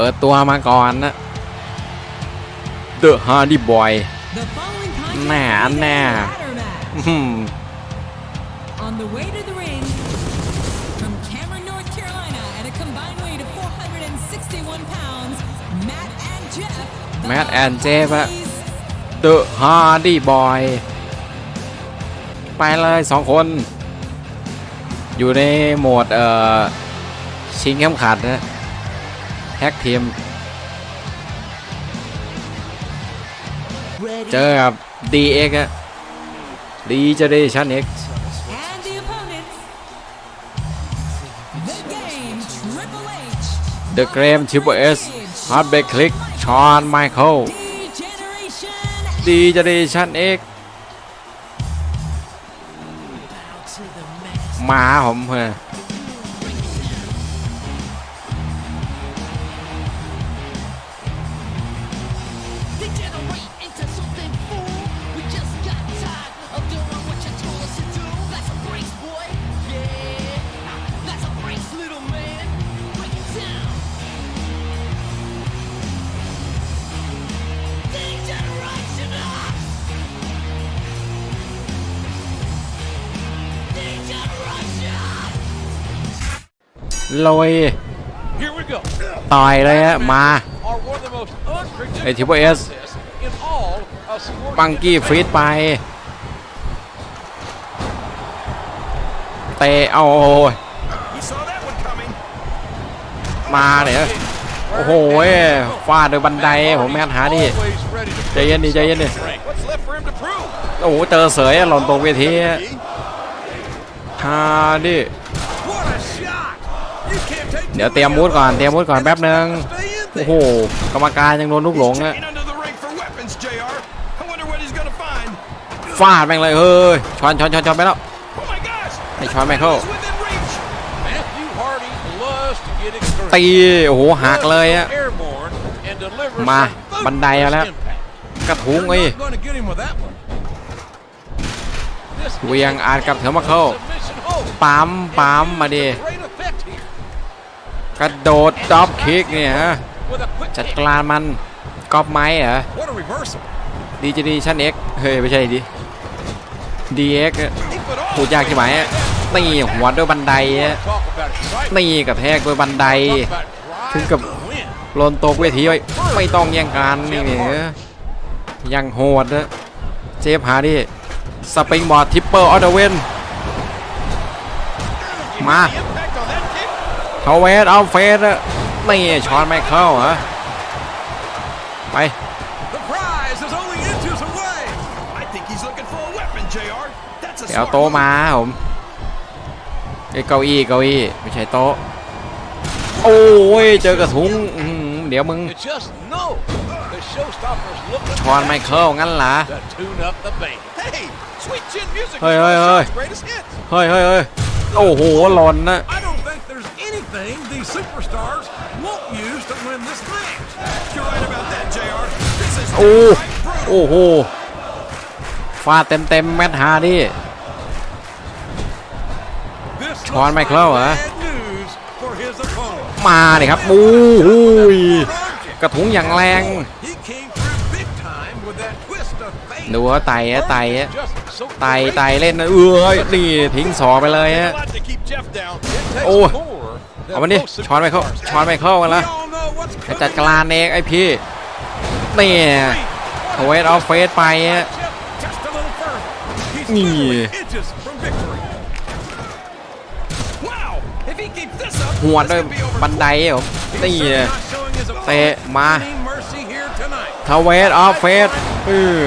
เปิดตัวมาก่อนนะ The Hardy Boy แน่แน่แมดแอนเจฟอะเดอะฮาร์ดีบอยไปเลยสองคน อยู่ในโหมด เอ่อ ชิงเข้มขัดนะ แท็กทีม เจอกับ DX อะ D Generation X And the opponents, The Game Triple H, The Game Triple S Heartbreak Click Shawn Michael D-Generation D Generation X มาผมเพื่อ โรย Here we go. ต่อยเลยฮะมา Are one of the most unpredictable Hey, Triple S. contests in all of sports บังกี้ฟรีดไปเตะเอาโอ้ย You saw that one coming. มาเนี่ยโอ้โหฟาดโดยบันไดผมแม่นหาดิ Always ready to ใจเย็นดิใจเย็นดิ What's left for him to prove? โอ้โหเจอเสยหล่นตกเวทีฮาดิ เดี๋ยวเตรียมมูดก่อนเตรียมมูดก่อนแป๊บหนึ่งโอ้โหกรรมการยังโดนลูกหลงอะฟาดแม่งเลยเฮ้ยช้อนช้อนช้อนช้นไปแล้วให้ช้อนแม่เข้าตีโอ้โหหักเลยอะมาบันไดแล้วกระทุ้งไอ้เวียงอาจกับเธอมาเข้าปั๊มปั๊มมาดี กระโดดดรอปคิกเนี่ยฮะ with a quick จัด kick. การมันกอบไม้เหรอ What a reversal. ดีจีดีชั้นเอ็กเฮ้ยไม่ใช่ดิดีเอ็ก He put all พูดยากที่ไหมอะนี่หัวด้วยบันไดอะ Talk about excitement. นี่กระแทกด้วยบันได Talk about drive ถึงกับ to win. ลนตกเวทีไว้ไม่ต้องแย่งกันนี่เนี่ยยังโหดนะเจฟหาดิสปริงบอร์ดทิปเปอร์ออเดเวนมา เทาเวสเอาเฟสอะนี่ช้อนไม่เข้าเหรอไป The prize is only inches away. I think he's looking for a weapon, JR. That's a เดี๋ยว smart โต๊ะ move. มาผมไอ้เก้าอี้เก้าอี้ไม่ใช่โต๊ะโอ้ยเจอกระทุ้งอื้อหือเดี๋ยวมึง You just know the showstoppers looking ช้อนไม่เข้างั้นเหรอ to tune up the band. Hey, sweet chin music. Hey, is one hey, of hey. Sean's greatest hits. เฮ้ยเฮ้ยเฮ้ยโอ้โหหล่นนะ I don't think there's anything these superstars won't use to win this match. You're right about that, JR. This is โอ้ downright brutal. โอ้โห ฟาดเต็มเต็มๆแมทฮาดิ This Shawn looks Michaels, like huh? bad news for his opponent. มาเลยครับโอ้โหกระทุ้งอย่างแรง He came through big time with that twist of fate. ดูว่าไต่อะไต่อะ Just so ไต่ไต่เล่นนะเอ้ยนี่ทิ้งสอไปเลย Take ฮะ a lot to keep Jeff down. It takes Oh. more เอามันดิช้อนไปเข้าช้อนไปเข้ากันละจัดกลานเองไอพี่เนี่ทเวทเอาเฟสไปนี่หัวด้วยบันไดผมนี่เตะมาทเวทออฟเฟสอือ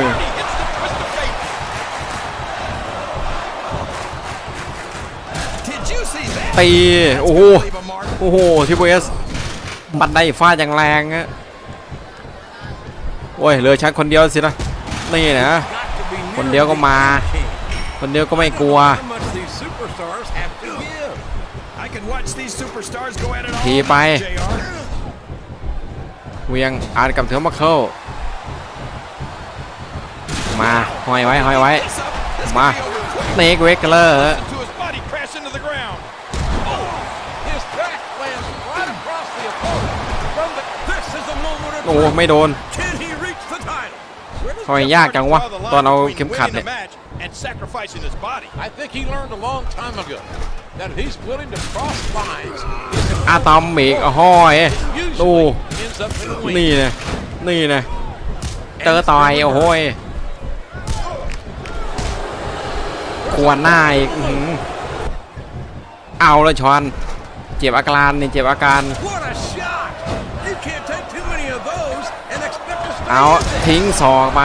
ตีโอ้ โอ้โหทิปเอสบันไดฟาดอย่างแรงอะโอ้ยเหลือชักคนเดียวสินะนี่นะคนเดียวก็มา คนเดียวก็ไม่กลัวทีไปเวียงอ่านกับเทอร์มาเคิลมาห้อยไว้ห้อยไว้มาเนกเวกเลอร์ To his body, crash into the ground. His back lands right across the opponent from the is the moment of โอ้ truth. ไม่โดน Can he reach the title? Where does ทำไม Jeff ยากจังวะ Hardy draw the ตอนเอา line เข็ม between ขัด winning เนี่ย the match and sacrificing his body? I think he learned a long time ago that if he's willing to cross lines, อะตอมอีกโอ้โห้ยดู usually ends up in the win. นี่นะนี่นะเจอต่อยโอ้โหยขวนหน้าอีกอื้อหือเอาเลยชอน เจ็บอาการนี่เจ็บอาการ เอาทิ้งศอกไป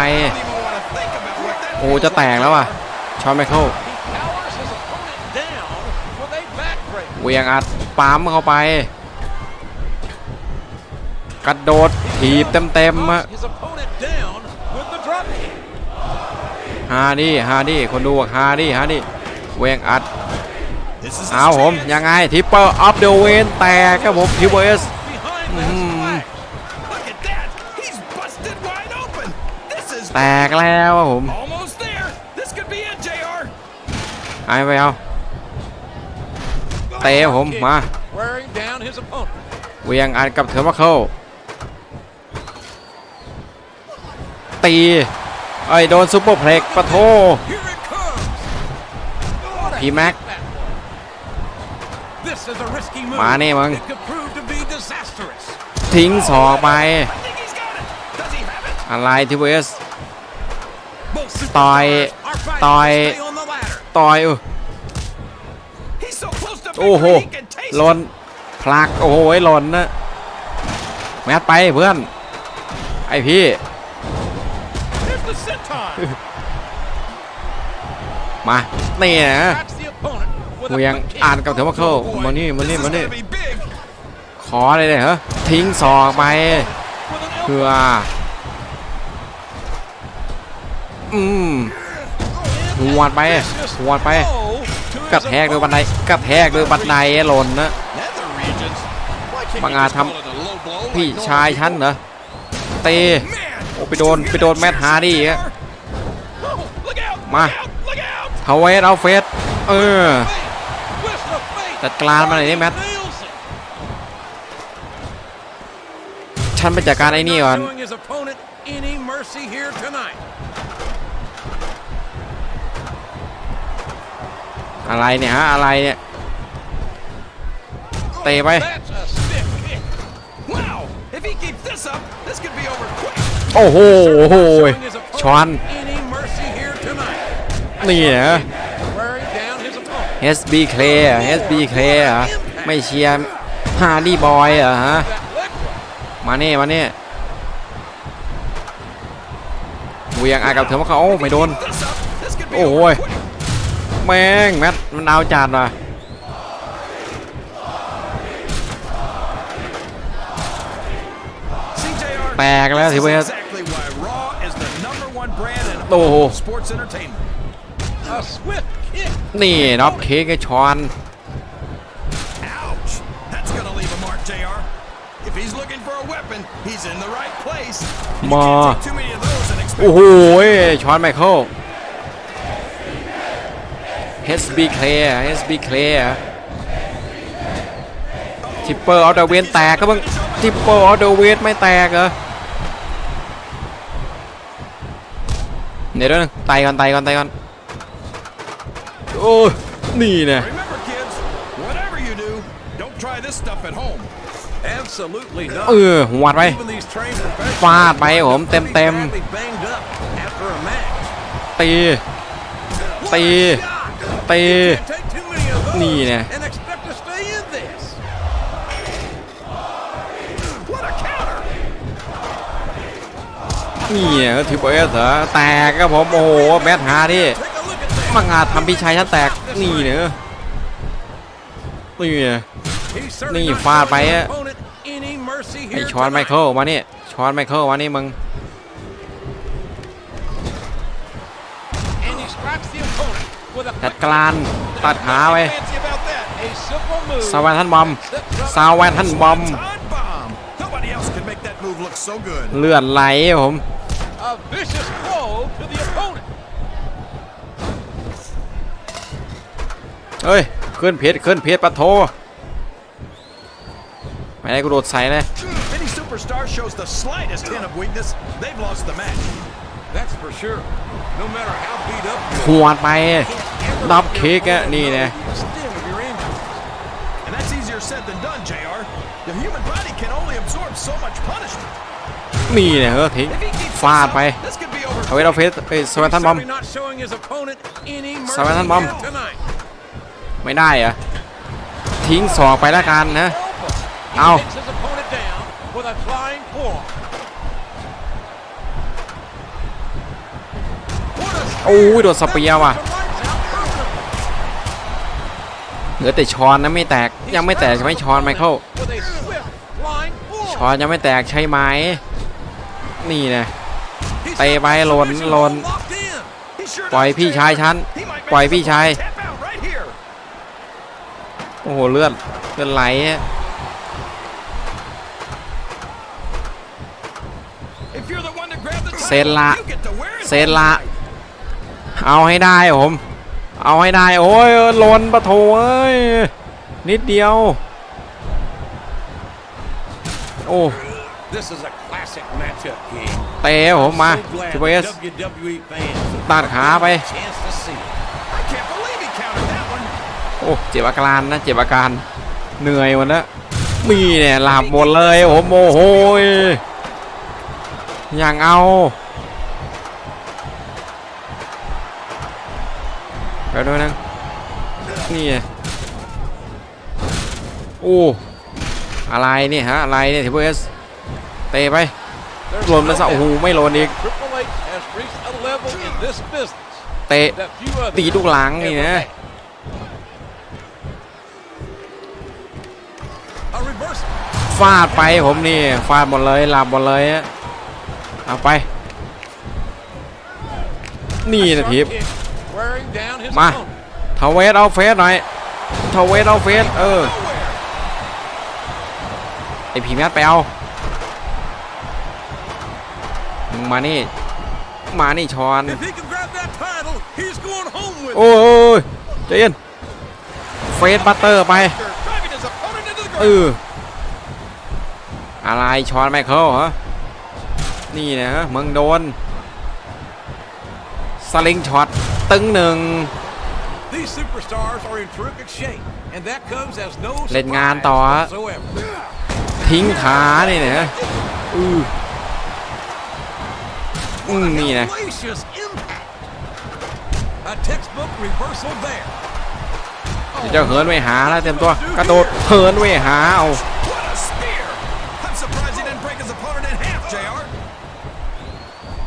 โอ้จะแตกแล้วอะชอนไมเคิลเวียงอัดปั๊มเข้าไป กระโดดถีบเต็มๆอะฮาดี้ฮาดี้คนดูฮาดี้ฮาดี้เวียงอัดเอาผมยังไงทิปเปอร์ออฟเดอะเวนแตกครับผมทิปเปอร์เอส แตกแล้วครับผม almost there. This could be it, Jr. ไอ้ไปเอาเตะผมมา Wearing down his opponent. เวียงอัดกับเทอร์มาเคิลตีไอ้ยโดนซุปเปอร์เพล็กปะโท Here it comes. What a พี่แม็ก This is a risky move. มานี่มึง It could prove to be disastrous. ทิ้งศอกไป I think he's got it. Does he have it? อะไรทิปเปอร์เอส Both ต่อยต่อยต่อยโอ้โหหล่นพลักโอ้โหหล่นนะแมทไปเพื่อน ไอพี่มาเนี่ยเวียงอ่านกับเทอร์มาเข้ามานี่มานี่มานี่ขอเลยเลยเหรอทิ้งซอกไปเพื่อ อืมหวดไปหวดไปกระแทกด้วยบันไดกระแทกด้วยบันไดหล่นนะบังอาทำพี่ชายฉันเหรอเตโอไปโดนไปโดนแมทฮาร์ดี้มาเฮเวสเอาเฟสเออจัดการมาหน่อยนี่แมทฉันไปจัดการไอ้นี่ก่อน Not showing his opponent any mercy here tonight. อะไรเนี่ยฮะอะไรเนี่ยเตะไป That's a stiff kick. Wow, if he keeps this up, this could be over quick. โอ้โหโอ้โห Showing his opponent ชอน any mercy here tonight. นี่นะ Wearing down his opponent. SB Clay อะ SB Clay เหรอไม่เชียร์ฮาร์ดี้บอยเหรอฮะ That leg drop. มานี่มานี่เวียงอากับเธอมาเขาโอ้ไม่โดน This up, this แม่งแมทมันเอาจานว่ะ CJR, แตกแล้ว this สิ is เว้ย exactly why Raw is the number one brand in โอ้โห all sports entertainment. A swift kick. นี่น็อปเค้กไอ้ชอน Ouch! That's gonna leave a mark, JR. If he's looking for a weapon, he's in the right place. You Ma. can't take too many of those and expect โอ้โหชอนไมเคิล SB Clay อะ SB Clay ทิปเปอร์เอาเดเวนแตกก็บ้างทิปเปอร์เอาเดเวนไม่แตกเหรอเดี๋ยวเดี๋ยวนึงไตก่อนไตก่อนไตก่อนโอ้ยนี่นะ Remember, kids, whatever you do, don't try this stuff at home. Absolutely not. เออหัวดไป Even these trained professionals ฟาดไปผมเต็มเต็ม badly banged up after a match. ๆตี เป นี่นะนี่เนี่ยก็ถือไปเถอแตกครับผม โอ้โห แมทฮาดิ์มังอาจทำพี่ชายฉันแตก นี่เนี่ยนี่เนี่ยนี่ฟาดไปอะไอช้อนไมเคิลมาเนี่ยช้อนไมเคิลมานี่มึง จัด quick การตัดขาไป Fancy about that. A simple move. ซาวแวนทันบอมซาวแวนทันบอม Time bomb. Nobody else can make that move look so good. เลือดไหลผม A vicious blow to the opponent. เฮ้ยขึ้นเพชรขึ้นเพชรปะโทไม่ได้กูโดดใส่เลย Many superstars superstar shows the slightest hint of weakness, they've lost the match. That's for sure. No matter how beat up you หวดไป ดับเคิกอะนี่นะ the extent of your injuries. And that's easier said than done, JR. The human body can only absorb so much punishment. นี่เนี่ยเฮ้ยทิ้ง If he keeps ฟาด this ไป up, this could be over เอาไว้เราเฟสไปสวัสดีท่านบอม Certainly not showing his opponent any mercy Sawahan Bom. here tonight. ไม่ได้เหรอะทิ้งศอกไปแล้วกันนะ He Ow. takes his opponent down with a flying forearm. What a โอ้ยโดนสเปียร์ว่ะ เหลือแต่ช้อนนะไม่แตกยังไม่แตกใช่ไหมช้อนไมเคิลช้อนยังไม่แตกใช่ไหมนี่นะเตะไปหล่นหล่นปล่อยพี่ชายฉันปล่อยพี่ชายโอ้โหเลือดเลือดไหลเซนละเซนละเอาให้ได้ผม เอาให้ได้ โอ้ยหล่นปะโถเอ้ย นิดเดียว โอ้ This is a classic matchup, King. เตะผมมา So glad ทีเอส WWE fans ตัดขาไป have a chance to see it. I can't believe he countered that one. โอ้ เจ็บอาการนะ เจ็บอาการ เหนื่อยหมดแล้วมีเนี่ยหลับหมดเลย โอ้โหโมโหยอย่างเอา โอ้อะไรเนี่ยฮะอะไรเนี่ยทีเอสเตะไป There's หล่นมาซะ no โอ้โห doubt ไม่หล่นอีก Triple H has reached a level in this business เตะ that few others ตีลูกหลังนี่ ever นะ had. A reversal. ฟาดไปผมนี่ฟาดหมดเลยหลับหมดเลยฮะเอาไป นี่นะทิป Kick wearing down his มา opponent. ทาเวสเอาเฟสหน่อยทาเวสเอาเฟสเออไอพีแมทไปเอา มึงมานี่ มานี่ชอน If he can grab that title, he's going home with โอ้ยใจเย็น เฟสบัตเตอร์ไป it. Driving his opponent into the เอ ground. ออะไรชอนไมเคิลฮะนี่นะฮะมึงโดน สลิงช็อต ตึงหนึ่ง These superstars are in terrific shape, and that comes as no เล่นงาน surprise ต่อฮะ whatsoever. ทิ้งขานี่นะฮะอืออืมนี่นะ Hellacious impact. A textbook reversal there. เดี๋ยวจะเหินไว้หาแล้วเต็มตัวกระโดดเหินไว้หาเอา What a spear! I'm surprised he didn't break his opponent in half, JR.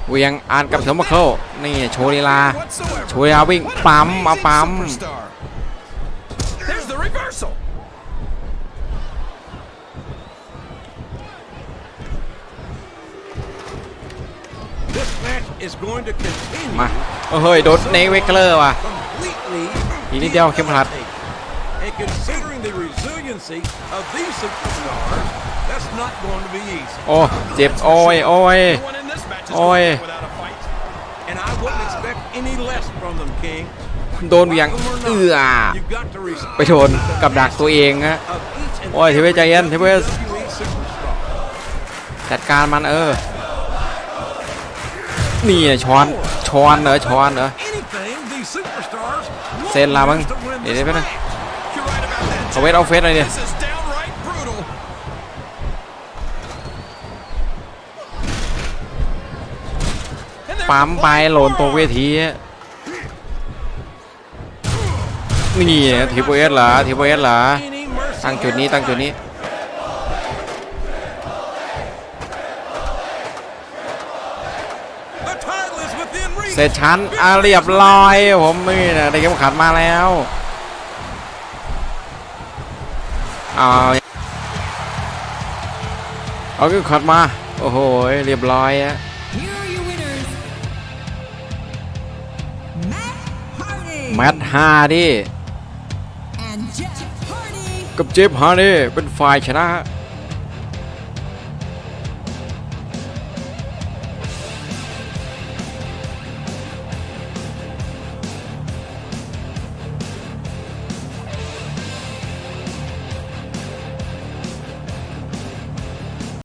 เวียงอ่านกับเถอมาเคิลนี่โชว์ลีลา Whatsoever. โชว์ลีลาวิ่ง What an ปั๊มมา amazing ปั๊ม มาเออเฮ้ย โดนเนเวกเลอร์ว่ะ completely อีกนิดเดียวเข็มขัด And considering the resiliency of these superstars, that's not going to be easy. โอ้ เจ็บ โอ้ย โอ้ย No one in this match is Oi. going out without a fight. And I wouldn't expect any less from them, King. โดนเวียง Like them or เอื้อ not, you've got to respect ไปโดนกับดักตัวเองฮะ of each and โอ้ยทีเวสใจเย็นทีเวส WWE superstar. จัดการมันเออ นี่ช้อนช้อนเนอะช้อนเนอะเซนลามั้งเดี๋ยวได้ไหมนเอาเวทเอาเฟสอะไรเนี่ยปั๊มไปโหลนตัวเวทีนี่ทิปเอสเหรอทิปเอสเหรอตั้งจุดนี้ตั้งจุดนี้ The title is within reach. เส ร็จชั้นอาเรียบร้อยผมนี่นะได้เข็มขัดมาแล้วเอาเอาเข็มขัดมา โอ้โหเรียบร้อยอะ Here are your winners. Matt Hardy แมตฮาร์ดี้ and Jeff Hardy. กับเจฟฮาร์ดี้เป็นฝ่ายชนะฮะ